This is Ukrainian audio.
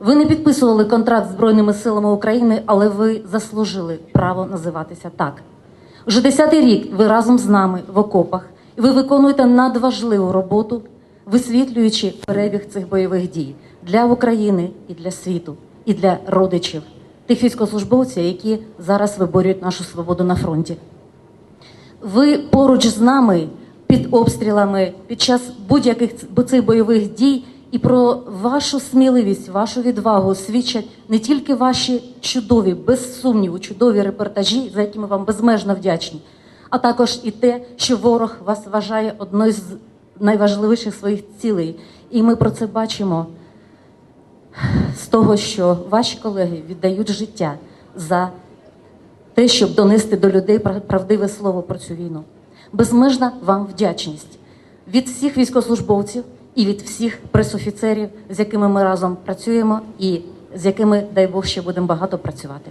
Ви не підписували контракт з Збройними силами України, але ви заслужили право називатися так. Вже десятий рік ви разом з нами в окопах, і ви виконуєте надважливу роботу, висвітлюючи перебіг цих бойових дій для України і для світу, і для родичів тих військовослужбовців, які зараз виборюють нашу свободу на фронті. Ви поруч з нами під обстрілами під час будь-яких цих бойових дій, і про вашу сміливість, вашу відвагу свідчать не тільки ваші чудові, без сумніву, чудові репортажі, за які ми вам безмежно вдячні, а також і те, що ворог вас вважає одною з найважливіших своїх цілей. І ми про це бачимо з того, що ваші колеги віддають життя за те, щоб донести до людей пра- правдиве слово про цю війну. Безмежна вам вдячність від всіх військовослужбовців і від всіх пресофіцерів, з якими ми разом працюємо, і з якими, дай Бог, ще будемо багато працювати.